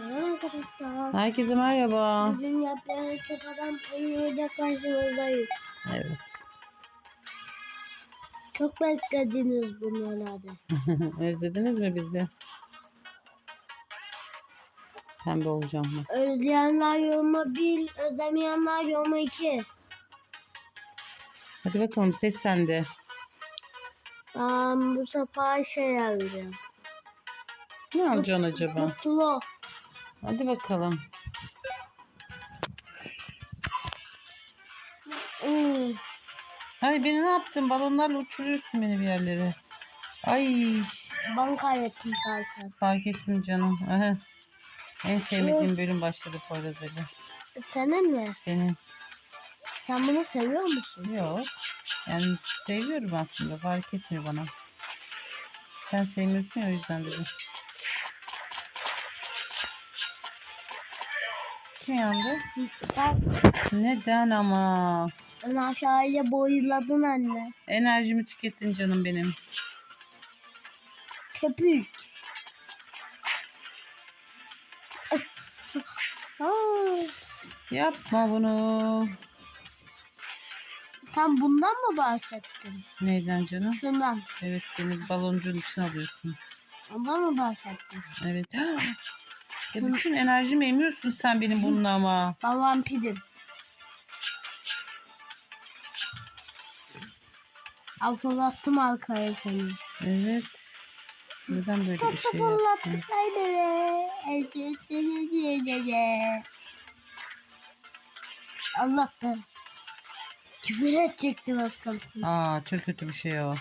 Arkadaşlar. Herkese merhaba. Bugün çok adam oyunuyla karşınızdayız. Evet. Çok beklediniz bunu herhalde. Özlediniz mi bizi? Pembe olacağım mı? Özleyenler yoruma 1, özlemeyenler yoruma 2. Hadi bakalım ses sende. Ben bu sefer şey alacağım. Ne alacaksın acaba? Mutlu. Hadi bakalım. Ay beni ne yaptın? Balonlarla uçuruyorsun beni bir yerlere. Ay Ben kaybettim zaten. fark ettim canım. Aha. En sevmediğim bölüm başladı Poyraz Ali. Senin mi? Senin. Sen bunu seviyor musun? Yok. Yani seviyorum aslında. Fark etmiyor bana. Sen sevmiyorsun ya o yüzden dedim. Kim yandı? Sen Neden ama? ben aşağıya boyladın anne. Enerjimi tükettin canım benim. Köpük. Yapma bunu. Tam bundan mı bahsettin? Neyden canım? Şundan. Evet beni baloncuğun içine alıyorsun. Ondan mı bahsettin? Evet. Ya bütün enerjimi emiyorsun sen benim bununla ama. Ben vampirim. Al fırlattım arkaya seni. Evet. Neden böyle bir şey yaptın? Allah be. Küfür edecektim az kalsın. Aa çok kötü bir şey o.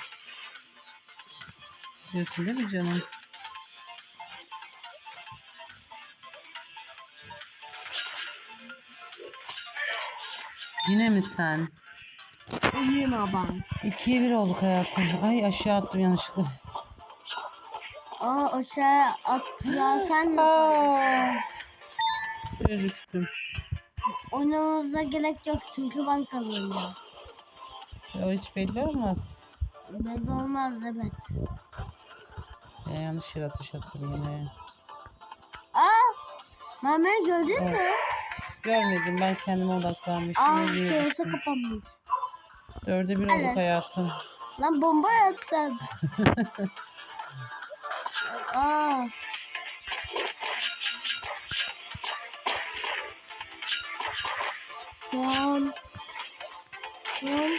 Biliyorsun değil mi canım? Yine mi sen? Uyuma ben. İkiye bir olduk hayatım. Ay aşağı attım yanlışlıkla. Aa o şey attılar sen de. Aa, suya düştüm. Oynamamıza gerek yok çünkü ben kazanıyorum. Ya hiç belli olmaz. Ben olmaz evet. Ya, yanlış yere atış attım yine. Aa! Mehmet gördün mü? Görmedim ben kendime odaklanmışım. Aa şurası kapanmış. Dörde bir olduk Evet. hayatım. Lan bomba yattım. Aa. Lan. Lan.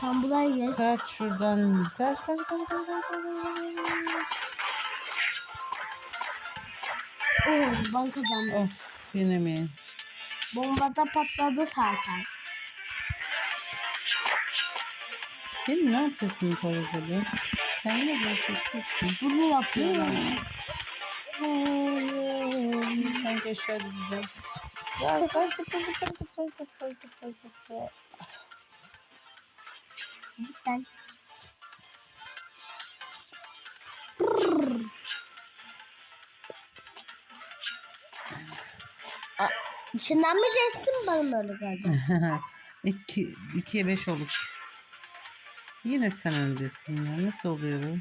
Sen buraya geç. Kaç şuradan. Kaç kaç kaç kaç kaç. kaç. Oo, ben kazandım. Of yine mi? Bomba da patladı zaten. Benim ne yapıyorsun Poyraz Ali? Kendine böyle çekiyorsun. Bunu yapıyorum. Sanki aşağı düşeceğim. Ya kaç zıpla zıpla zıpla zıpla zıpla zıpla. Cidden. Aa, İçinden mi geçtin bana öyle geldi? İki, ikiye beş olduk. Yine sen öndesin ya. Nasıl oluyor bu?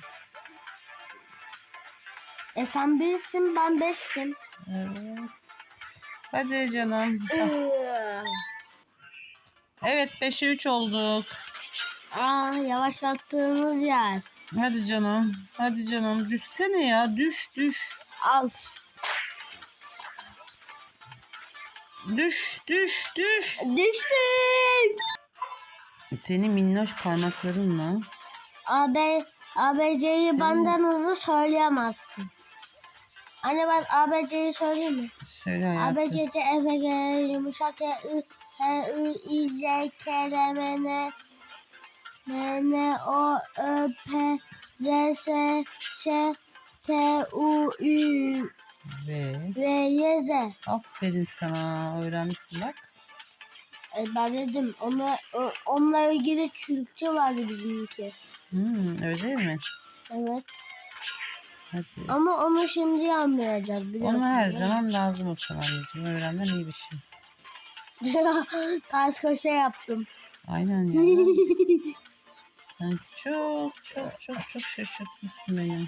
E sen birsin ben beştim. Evet. Hadi canım. Evet 5'e 3 olduk. Aa yavaşlattığımız yer. Hadi canım. Hadi canım. Düşsene ya. Düş düş. Al. Düş düş düş. Düştüm. Senin minnoş parmaklarınla AB, ABC'yi Senin- benden hızlı söyleyemezsin. Anne ben ABC'yi söyleyeyim mi? söyle hayatım. A, B, C, C, E, F, G, yumuşak Y, I, H, I, I, J, K, L, M, N, M, N, O, Ö, P, R, S, Ş, T, U, Ü, Ve V, Y, Z. aferin sana. Öğrenmişsin bak. E, ben dedim ona, o- onunla ilgili Türkçe vardı bizimki. Hmm, öyle mi? Evet. Hadi. Ama onu şimdi anlayacağız. Onu her zaman lazım olsun anneciğim. Öğrenmen iyi bir şey. Ters köşe yaptım. Aynen ya. Sen çok çok çok çok şaşırtıyorsun beni.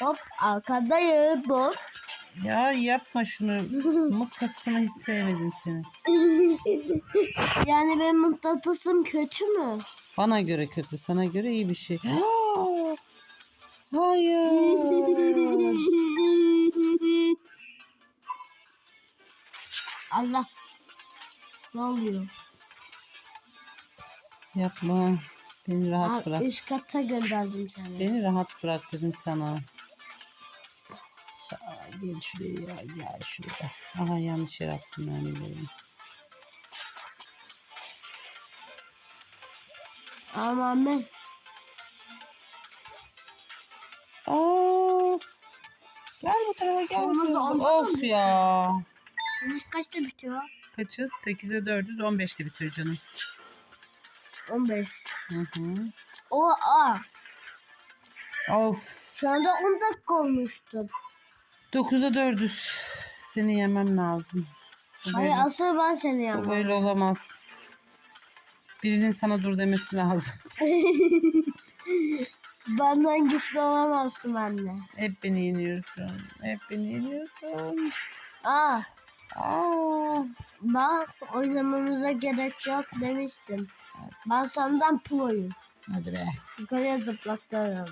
Hop arkadayım hop. Ya yapma şunu. Mıknatısını hiç sevmedim seni. yani benim mıknatısım kötü mü? Bana göre kötü, sana göre iyi bir şey. Hayır. Allah. Ne oluyor? Yapma. Beni rahat Al, bırak. Üst kata gönderdim seni. Beni rahat bırak dedim sana. Gel şuraya, gel şuraya. Aha yanlış yere attım mermilerimi. Aman. Aa, gel bu tarafa gel. bu tarafa. Of ya. Üst kaçta bitiyor? Kaçız? 8'e 4'üz 15'te bitiyor canım. 15. Hı hı. O a. Of. Şu anda 10 dakika olmuştu. 9'a 4'üz. Seni yemem lazım. Bu Hayır böyle, asıl ben seni bu yapmam. böyle olamaz. Birinin sana dur demesi lazım. Benden güçlü olamazsın anne. Hep beni yeniyorsun. Hep beni yeniyorsun. Aa, Aa. bak oynamamıza gerek yok demiştim. Ben senden proyum. Hadi be. Yukarıya zıplatlarım.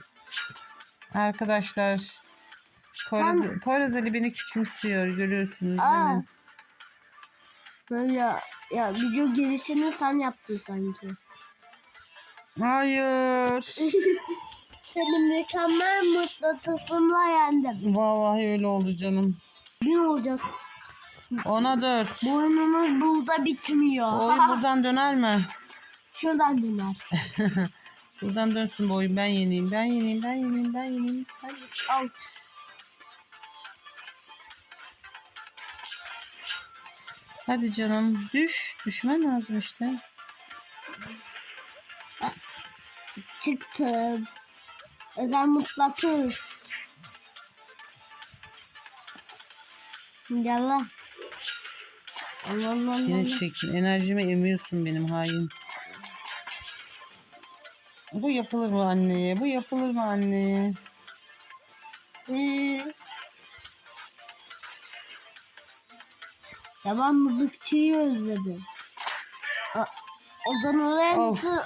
Arkadaşlar. Poyraz, Poyraz Ali beni küçümsüyor. Görüyorsunuz değil Aa. mi? Böyle ya video girişini sen yaptın sanki. Hayır. Seni mükemmel mıknatısımla yendim. Vallahi öyle oldu canım. Ne olacak? Ona dört. Bu oyunumuz burada bitmiyor. Bu oyun buradan döner mi? Şuradan döner. Buradan dönsün bu oyun. Ben yeneyim. Ben yeneyim. Ben yeneyim. Ben yeneyim. Sen Al. Hadi canım. Düş. Düşmen lazım işte. Çıktım. Özel mutlatız. Gel lan. Allah Allah Allah. Yine çektin. Enerjimi emiyorsun benim hain. Bu yapılır mı anneye? Bu yapılır mı anneye? Ee, Ben mızıkçıyı özledim. A- oraya Of. nasıl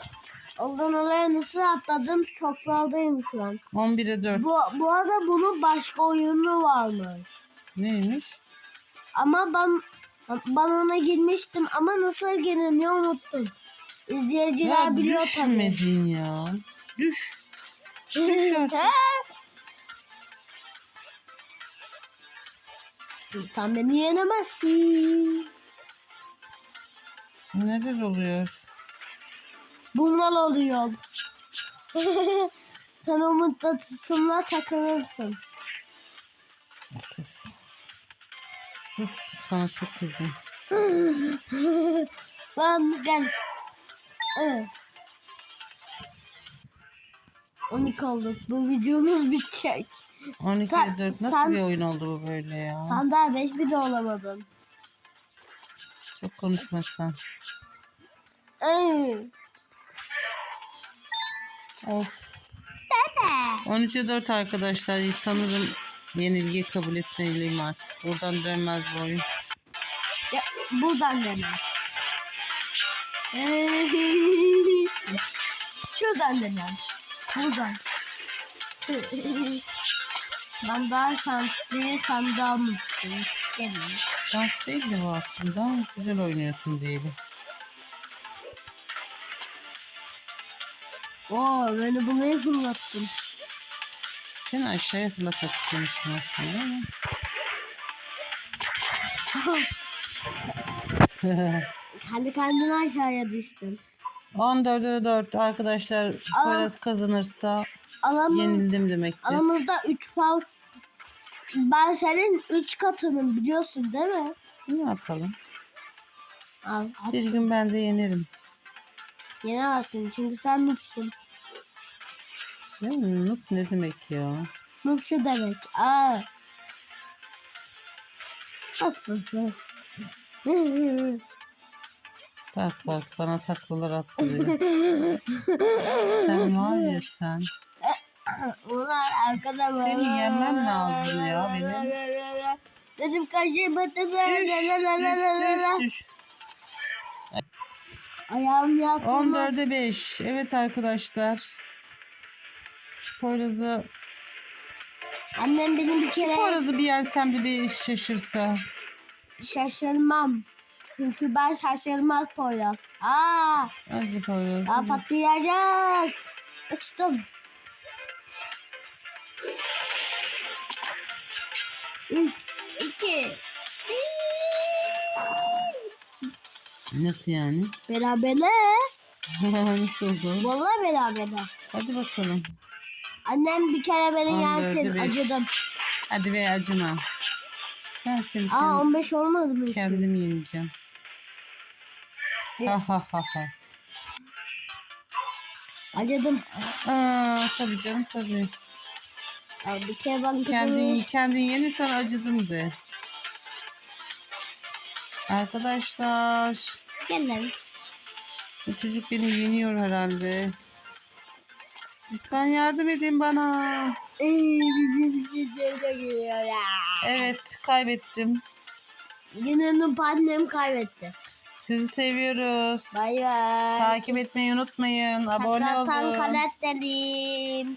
Oradan oraya nasıl atladım şoklardayım şu an. 11'e 4. Bu, bu arada bunun başka oyunu varmış. Neymiş? Ama ben ben ona girmiştim ama nasıl giriliyor unuttum. İzleyiciler Ya biliyor tabii. düşmedin ya. Düş. Düş artık. Sen beni yenemezsin. Neler oluyor? Bunlar oluyor. Sen o mıknatısımla takılırsın. Sus. Sus. Sana çok kızdım. Lan gel. Evet. 12 olduk. Bu videomuz bitecek. 12'ye Sen- 4. Nasıl sen- bir oyun oldu bu böyle ya? Sen daha 5 bile olamadın. Çok konuşmasan. Ee, Of. 13'e 4 arkadaşlar. Sanırım yenilgiyi kabul etmeliyim artık. Buradan dönmez bu oyun. Ya, buradan dene. Ee, Şuradan dene. Buradan. ben daha daha mutluyum. Gelin. Şans değildi bu aslında. Güzel oynuyorsun diyelim. Oo, beni buraya fırlattın. Seni aşağıya fırlatmak istemiştim aslında ama. Kendi kendine aşağıya düştün. 14'e 4 arkadaşlar Aa. Poyraz kazanırsa Alamız, yenildim demektir. aramızda 3 fal. Ben senin 3 katının biliyorsun değil mi? Ne yapalım? Al, at. Bir gün ben de yenerim. Yenemezsin çünkü sen noobsun. Canım noob ne demek ya? Noob şu demek. Aa. At bakalım. Bak bak bana taklalar attırıyor. sen var ya sen. Ulan arkada mı? Seni yemem lazım ya benim. Dedim kaşığı batı Düş, düş, düş, düş. Ayağım yattı. 14'e 5. Evet arkadaşlar. Şu Poyraz'ı, Annem benim bir şu kere Poyraz'ı bir yensem de bir şaşırsa. şaşırmam. Çünkü ben şaşırmaz Poyraz. Aa, Hadi Poyraz. hadi. patlayacak. Uçtum. Üç, iki, Nasıl yani? berabere. Nasıl oldu? Vallahi berabere. Hadi bakalım. Annem bir kere beni beş. Acıdım. Hadi be acıma. Ben seni Aa kendim, 15 olmadı mı? kendim yeneceğim. Ha ha ha ha. Acıdım. Aa, tabii canım tabii. Aa, bir kere ben Kendin, kendin yeni sonra acıdım de. Arkadaşlar. Gel Bu çocuk beni yeniyor herhalde. Lütfen yardım edin bana. Evet kaybettim. Yine Nup annem kaybetti. Sizi seviyoruz. Bay bay. Takip etmeyi unutmayın. Abone olun. kanat dedim.